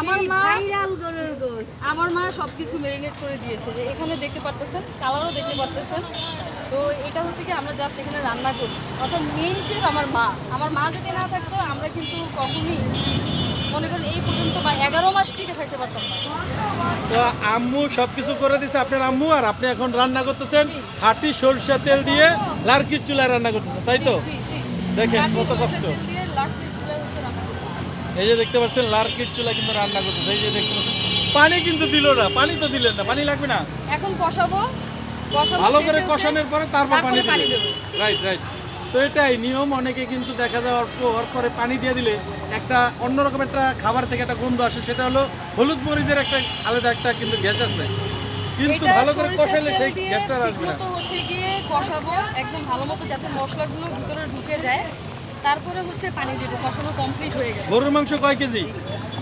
আমার মা ভাইরাল গরুর গোস আমার মা সবকিছু ম্যারিনেট করে দিয়েছে যে এখানে দেখতে পারতেছেন কালারও দেখতে পারতেছেন তো এটা হচ্ছে কি আমরা জাস্ট এখানে রান্না করি অর্থাৎ মেইন শেফ আমার মা আমার মা যদি না থাকতো আমরা কিন্তু কখনই মনে করেন এই পর্যন্ত বা এগারো মাস টিকে থাকতে পারতাম না তো আম্মু সবকিছু করে দিছে আপনার আম্মু আর আপনি এখন রান্না করতেছেন। হাঁটি সরষা তেল দিয়ে লার্কির চুলায় রান্না করতেছেন তাই তো জি, জি, জি। দেখেন কত কষ্ট। দিয়ে লাঠি চুলায় রান্না করতেছি। এই যে দেখতে পাচ্ছেন লার্কির চুলা কিন্তু রান্না করতেছে। এই যে দেখতে পাচ্ছেন পানি কিন্তু দিল না পানি তো দিলেন না পানি লাগবে না। এখন কষাবো ভালো করে কষানোর পরে তারপর পানি দিবেন। রাইট রাইট তো এটাই নিয়ম অনেকে কিন্তু দেখা যাওয়ার পর পরে পানি দিয়ে দিলে একটা অন্যরকম একটা খাবার থেকে একটা গন্ধ আসে সেটা হলো হলুদ মরিচের একটা আলাদা একটা কিন্তু গ্যাস আছে। কিন্তু ভালো করে কষাইলে সেই গ্যাসটা আসবে না। হচ্ছে গিয়ে কষাবো একদম ভালো মতো যাতে মশলাগুলো ভিতরে ঢুকে যায়। তারপরে হচ্ছে পানি দেবো কষানো কমপ্লিট হয়ে গেল। গরুর মাংস কয় কেজি?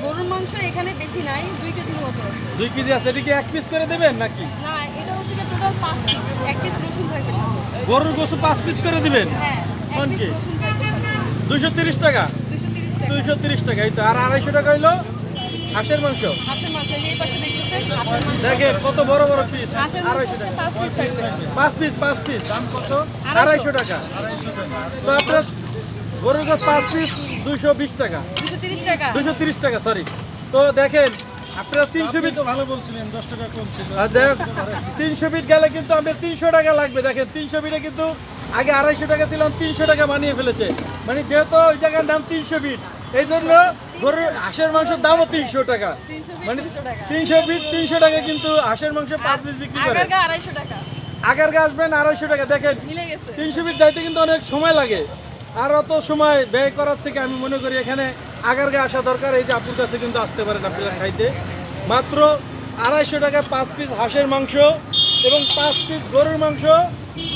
গরুর মাংস এখানে বেশি নাই দুই কেজির মতো আছে। দুই কেজি আছে এটা কি এক পিস করে দেবেন নাকি? না এটা হচ্ছে গিয়ে টোটাল পাঁচ পিস এক পিস রসুন থাকবে সাথে গরুর গোসু পাঁচ পিস করে দিবেন? হ্যাঁ এক পিস রসুন থাকবে সাথে দুইশো তিরিশ টাকা? টাকা। দুইশো তিরিশ টাকা এই তো আর আড়াইশো টাকা হইল হাঁসের মাংস। হাঁসের মাংস এই পাশে দেখতেছেন হাঁসের মাংস। দেখেন কত বড় বড় পিস হাঁসের মাংস আড়াইশো টাকা। পাঁচ পিস থাকবে। পাঁচ পিস পাঁচ পিস দাম কত? আড়াইশো। আড়াইশো টাকা। তো আপনার গরুর গোস পাঁচ পিস দুইশো বিশ টাকা। দুইশো তিরিশ টাকা? সরি তো দেখেন আপনারা তিনশো বিট ভালো বলছিলেন দশ টাকা কম ছিল তিনশো বিট গেলে কিন্তু আপনার তিনশো টাকা লাগবে। দেখেন তিনশো বিটে কিন্তু আগে আড়াইশো টাকা ছিল তিনশো টাকা বানিয়ে ফেলেছে। মানে যেহেতু ওই জায়গার দাম তিনশো বিট এই জন্য গরুর হাঁসের মাংসের দামও তিনশো টাকা। মানে তিনশো টাকা। তিনশো টাকা কিন্তু হাঁসের মাংস পাঁচ পিস বিক্রি করে। আড়াইশো টাকা। আগার গা আসবেন আড়াইশো টাকা। দেখেন তিনশো ফিট যাইতে কিন্তু অনেক সময় লাগে। আর অত সময় ব্যয় করার থেকে আমি মনে করি এখানে আগারগা আসা দরকার এই যে আপুর কাছে কিন্তু আসতে পারেন আপনারা খাইতে। মাত্র আড়াইশো টাকা পাঁচ পিস হাঁসের মাংস এবং পাঁচ পিস গরুর মাংস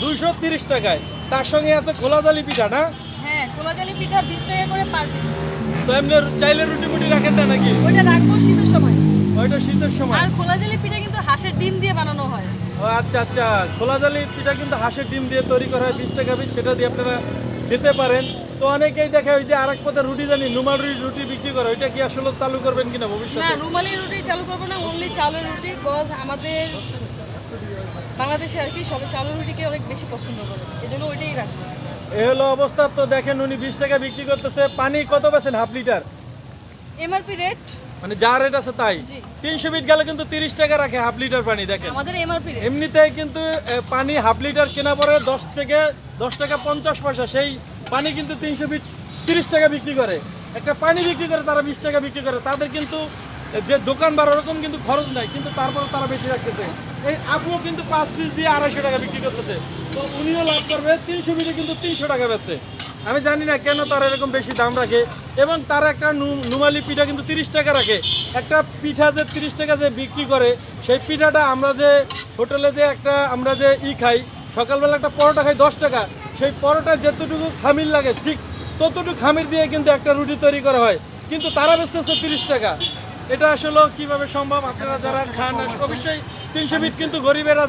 দুইশো তিরিশ টাকায়। তার সঙ্গে আছে খোলা জালি পিঠা না? হ্যাঁ পিঠা বিশ টাকা করে পার পিস তো এমনি চাইলে রুটি মুটি রাখেন না নাকি? ওইটা রাখব শীতের সময়। ওইটা শীতের সময়। আর পিঠা কিন্তু হাঁসের ডিম দিয়ে বানানো হয়। ও আচ্ছা আচ্ছা। খোলা জালি পিঠা কিন্তু হাঁসের ডিম দিয়ে তৈরি করা হয় বিশ টাকা পিস। সেটা দিয়ে আপনারা খেতে পারেন। তো অনেকেই দেখে ওই যে আরেক পথে রুটি জানি নুমাল রুটি রুটি বিক্রি করে ওইটা কি আসলে চালু করবেন কিনা না রুমালি রুটি চালু করব না অনলি চালের রুটি গজ আমাদের বাংলাদেশে আর কি সবাই চালের রুটিকে অনেক বেশি পছন্দ করে এই জন্য ওইটাই রাখব। এ হলো অবস্থা তো দেখেন উনি বিশ টাকা বিক্রি করতেছে। পানি কত বেছেন হাফ লিটার? এমআরপি রেট মানে যা রেট আছে তাই? জি। তিনশো বিট গেলে কিন্তু তিরিশ টাকা রাখে হাফ লিটার পানি দেখেন। আমাদের এমআরপি রেট এমনিতেই কিন্তু এ, পানি হাফ লিটার কেনা পরে দশ থেকে দশ টাকা পঞ্চাশ পয়সা, সেই পানি কিন্তু তিনশো তিরিশ টাকা বিক্রি করে। একটা পানি বিক্রি করে, তারা বিশ টাকা বিক্রি করে। তাদের কিন্তু যে দোকান বা ওরকম কিন্তু খরচ নাই, কিন্তু তারপরে তারা বেশি রাখতেছে। এই আপুও কিন্তু পাঁচ পিস দিয়ে আড়াইশো টাকা বিক্রি করতেছে। তো উনিও লাভ করবে, তিনশো বিটে কিন্তু তিনশো টাকা বেচছে। আমি জানি না কেন তারা এরকম বেশি দাম রাখে। এবং তারা একটা নুমালি পিঠা কিন্তু তিরিশ টাকা রাখে। একটা পিঠা যে তিরিশ টাকা যে বিক্রি করে, সেই পিঠাটা আমরা যে হোটেলে যে একটা, আমরা যে ই খাই সকালবেলা একটা পরোটা খাই, দশ টাকা। সেই পরোটা যতটুকু খামির লাগে, ঠিক ততটুকু খামির দিয়ে কিন্তু একটা রুটি তৈরি করা হয়। কিন্তু তারা বেচতেছে তিরিশ টাকা। এটা আসলে কীভাবে সম্ভব? আপনারা যারা খান, অবশ্যই তিনশো বিধ কিন্তু গরিবেরা